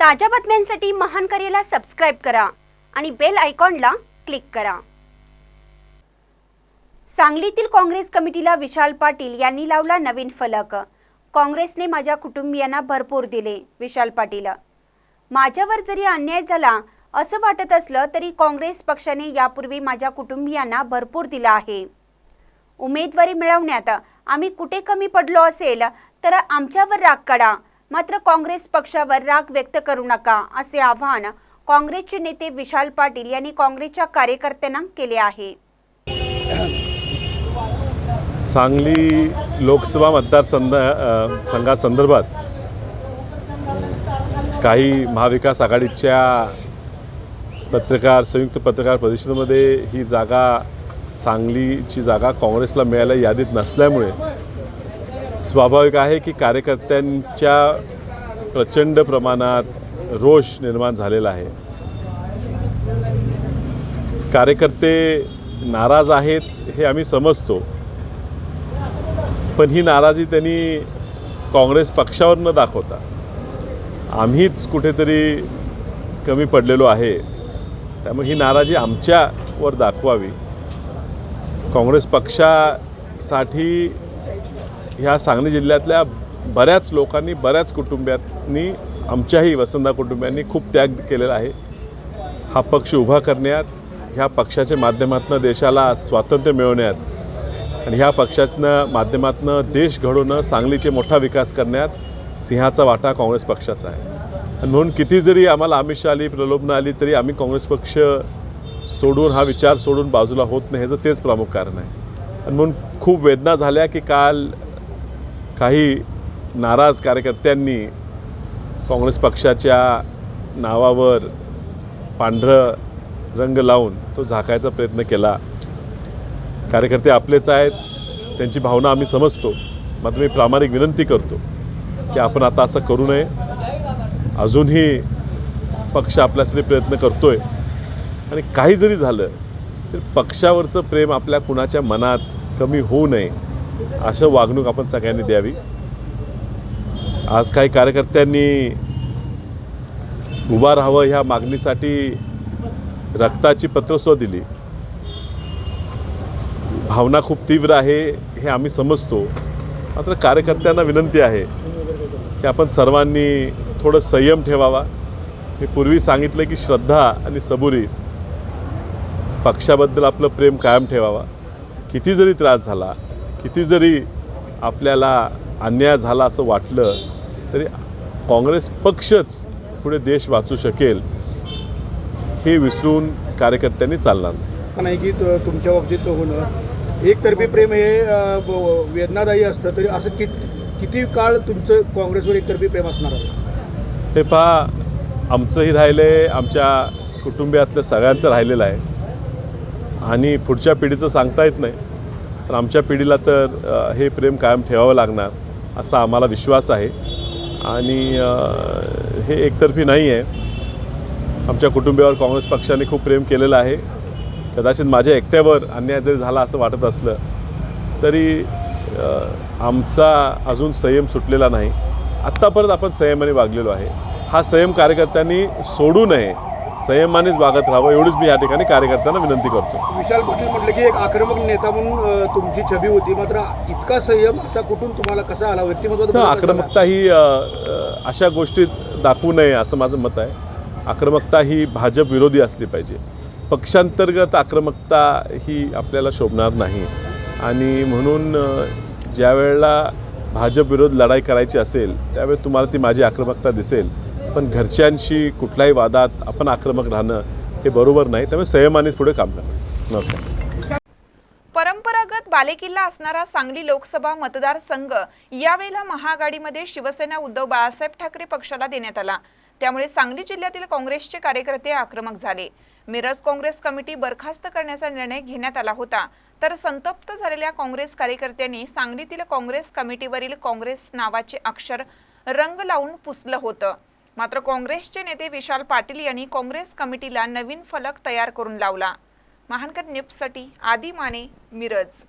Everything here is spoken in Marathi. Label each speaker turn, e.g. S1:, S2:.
S1: ताज्या बातम्यांसाठी महान करेला सबस्क्राईब करा आणि बेल आयकॉनला क्लिक करा. सांगलीतील काँग्रेस कमिटीला विशाल पाटील यांनी लावला नवीन फलक. काँग्रेसने माझ्या कुटुंबियांना भरपूर दिले विशाल पाटील. माझ्यावर जरी अन्याय झाला असं वाटत असलं तरी काँग्रेस पक्षाने यापूर्वी माझ्या कुटुंबियांना भरपूर दिला आहे. उमेदवारी मिळवण्यात आम्ही कुठे कमी पडलो असेल तर आमच्यावर राग काढा. मात्र काँग्रेस पक्षावर राग व्यक्त करू नका असे आवाहन काँग्रेसचे नेते विशाल पाटील यांनी काँग्रेसच्या कार्यकर्त्यांना केले आहे.
S2: सांगली लोकसभा मतदारसंघ संघासंदर्भात काही महाविकास आघाडीच्या पत्रकार संयुक्त पत्रकार परिषदेमध्ये ही जागा सांगलीची जागा काँग्रेसला मिळायला यादीत नसल्यामुळे स्वाभाविक आहे की कार्यकर्त्यांच्या प्रचंड प्रमाणात रोष निर्माण झालेला आहे. कार्यकर्ते नाराज आहेत हे आम्ही समजतो. पण ही नाराजी त्यांनी काँग्रेस पक्षावर न दाखवता. आम्हीच कुठेतरी कमी पडलेलो आहे. त्यामुळे ही नाराजी आमच्यावर दाखवावी. काँग्रेस पक्षासाठी ह्या सांगली जिल्ह्यातल्या बऱ्याच लोकांनी बऱ्याच कुटुंबियांनी आमच्याही वसंता कुटुंबियांनी खूप त्याग केलेला आहे. हा पक्ष उभा करण्यात ह्या पक्षाच्या माध्यमातून देशाला स्वातंत्र्य मिळवण्यात आणि ह्या पक्षातनं माध्यमातून देश घडवणं सांगलीचे मोठा विकास करण्यात सिंहाचा वाटा काँग्रेस पक्षाचा आहे. आणि म्हणून किती जरी आम्हाला आमिष आली प्रलोभनं आली तरी आम्ही काँग्रेस पक्ष सोडून हा विचार सोडून बाजूला होत नाही ह्याचं तेच प्रमुख कारण आहे. आणि म्हणून खूप वेदना झाल्या की काल काही नाराज कार्यकर्त्यांनी काँग्रेस पक्षाच्या नावावर पांढरं रंग लावून तो झाकायचा प्रयत्न केला. कार्यकर्ते आपलेच आहेत त्यांची भावना आम्ही समजतो. मात्र मी प्रामाणिक विनंती करतो की आपण आता असं करू नये. अजूनही पक्ष आपल्यासाठी प्रयत्न करतो आहे आणि काही जरी झालं तर पक्षावरचं प्रेम आपल्या कुणाच्या मनात कमी होऊ नये. असं वागणूक आपण सगळ्यांनी द्यावी. आज काही कार्यकर्त्यांनी उभा राहावं ह्या मागणीसाठी रक्ताची पत्रस्व दिली. भावना खूप तीव्र आहे हे आम्ही समजतो. मात्र कार्यकर्त्यांना विनंती आहे की आपण सर्वांनी थोडं संयम ठेवावा. मी पूर्वी सांगितलं की श्रद्धा आणि सबुरी पक्षाबद्दल आपलं प्रेम कायम ठेवावा. किती जरी त्रास झाला किती जरी आपल्याला अन्याय झाला असं वाटलं तरी काँग्रेस पक्षच पुढे देश वाचू शकेल हे विसरून कार्यकर्त्यांनी चालणार नाही.
S3: का की तुमच्या बाबतीत होणं एकतर्फी प्रेम हे वेदनादायी असतं तरी असं कित किती काळ तुमचं काँग्रेसवर एकतर्फी प्रेम असणार आहे?
S2: हे पहा आमचंही राहिलं आहे आमच्या कुटुंबियातलं सगळ्यांचं राहिलेलं आहे. आणि पुढच्या पिढीचं सांगता येत नाही. तर आमच्या पिढीला तर हे प्रेम कायम ठेवावं लागणार असा आम्हाला विश्वास आहे. आणि हे एकतर्फी नाही आहे. आमच्या कुटुंबियावर काँग्रेस पक्षाने खूप प्रेम केलेलं आहे. कदाचित माझ्या एकट्यावर अन्याय जरी झाला असं वाटत असलं तरी आमचा अजून संयम सुटलेला नाही. आत्तापर्यंत आपण संयमाने वागलेलो आहे. हा संयम कार्यकर्त्यांनी सोडू नये. संयमानेच वागत राहावं एवढीच मी या ठिकाणी कार्यकर्त्यांना विनंती करतो.
S3: विशाल पाटील म्हटलं की एक आक्रमक नेता म्हणून तुमची छबी होती. मात्र इतका संयम असा कुठून तुम्हाला कसा आला? झाला?
S2: आक्रमकता ही अशा गोष्टीत दाखवू नये असं माझं मत आहे. आक्रमकता ही भाजप विरोधी असली पाहिजे. पक्षांतर्गत आक्रमकता ही आपल्याला शोभणार नाही. आणि म्हणून अ, ज्या वेळेला भाजप विरोध लढाई करायची असेल त्यावेळी तुम्हाला ती माझी आक्रमकता दिसेल. पण घरच्यांशी कुठल्याही वादात आपण आक्रमक राहणं हे बरोबर नाही. त्यामुळे संयमानेच पुढे काम करणं नमस्कार.
S4: परंपरागत बालेकिल्ला असणारा सांगली लोकसभा मतदारसंघ यावेळेला महाआघाडीमध्ये शिवसेना उद्धव बाळासाहेब ठाकरे पक्षाला देण्यात आला. त्यामुळे सांगली जिल्ह्यातील काँग्रेसचे कार्यकर्ते आक्रमक झाले. मिरज काँग्रेस कमिटी बरखास्त करण्याचा निर्णय घेण्यात आला होता. तर संतप्त झालेल्या काँग्रेस कार्यकर्त्यांनी सांगलीतील काँग्रेस कमिटीवरील काँग्रेस नावाचे अक्षर रंग लावून पुसलं होतं. मात्र काँग्रेसचे नेते विशाल पाटील यांनी काँग्रेस कमिटीला नवीन फलक तयार करून लावला. महानकर न्यूजसाठी आदी माने मिरज.